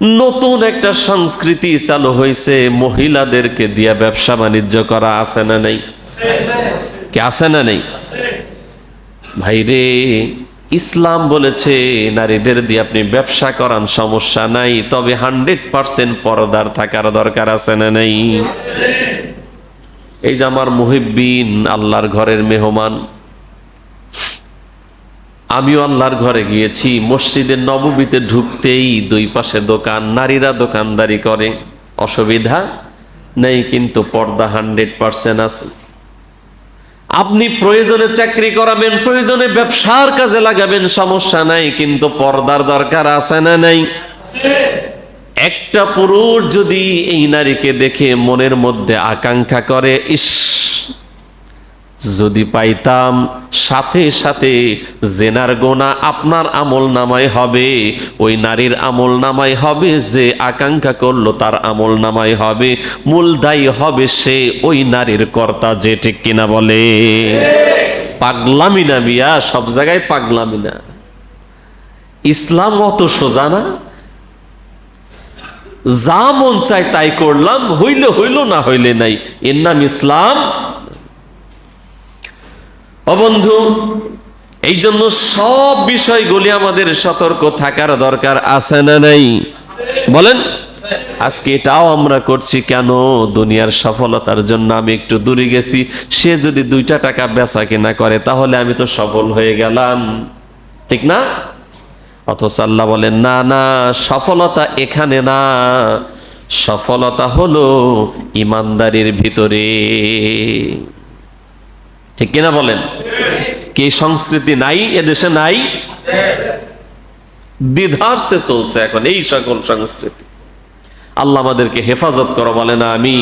নতুন একটা সংস্কৃতি চালু হয়েছে, মহিলাদেরকে দিয়া ব্যবসা বাণিজ্য করা আছে না নেই? কে আছে না নেই? ভাইরে, ইসলাম বলেছে, নারীদের দিয়ে আপনি ব্যবসা করান, সমস্যা নাই, তবে হান্ড্রেড পার্সেন্ট পর্দার থাকার দরকার আছে না নেই? এই যে আমার মুহিব্বিন, আল্লাহর ঘরের মেহমান আমিও আল্লাহর ঘরে গিয়েছি মসজিদের নববীতে ঢুকতেই দুই পাশে দোকান, নারীরা দোকানদারি করে। অসুবিধা নেই, কিন্তু পর্দা হান্ড্রেড পার্সেন্ট আছে। আপনি প্রয়োজনে চাকরি করাবেন, প্রয়োজনে ব্যবসার কাজে লাগাবেন, সমস্যা নাই, কিন্তু পর্দার দরকার আছে না নাই? একটা পুরুষ যদি এই নারীকে দেখে মনের মধ্যে আকাঙ্ক্ষা করে, ইস যদি পাইতাম, সাথে সাথে জেনার গোনা আপনার আমল নামায় হবে, ওই নারীর আমল নামায় হবে, যে আকাঙ্ক্ষা করল তার আমল নামায় হবে, মূল দায়ী হবে সে ওই নারীর কর্তা যে ঠিক কিনা বলে। পাগলামি না সব জায়গায় পাগলামি না। ইসলাম অত সোজা না। যা মন চাই তাই করলাম, হইলে হইল না হইলে নাই। এর নাম ইসলাম ও বন্ধু এই জন্য সব বিষয়গুলি আমাদের সতর্ক থাকার দরকার আছে না নাই? বলেন, আজকে এটাও আমরা করছি কেন? দুনিয়ার সফলতার জন্য আমি একটু দূরে গেছি। সে যদি দুইটা টাকা বেচা কিনা করে, তাহলে আমি তো সফল হয়ে গেলাম। ঠিক না? অথচ আল্লাহ বলেন, না না, সফলতা এখানে না। সফলতা হলো ইমানদারির ভিতরে। ঠিক কিনা বলেন? কি সংস্কৃতি নাই? এদেশে নাই? দ্বিধার সে চলছে এখন এই সকল সংস্কৃতি। আল্লাহ আমাদেরকে হেফাজত করো, বলেন আমি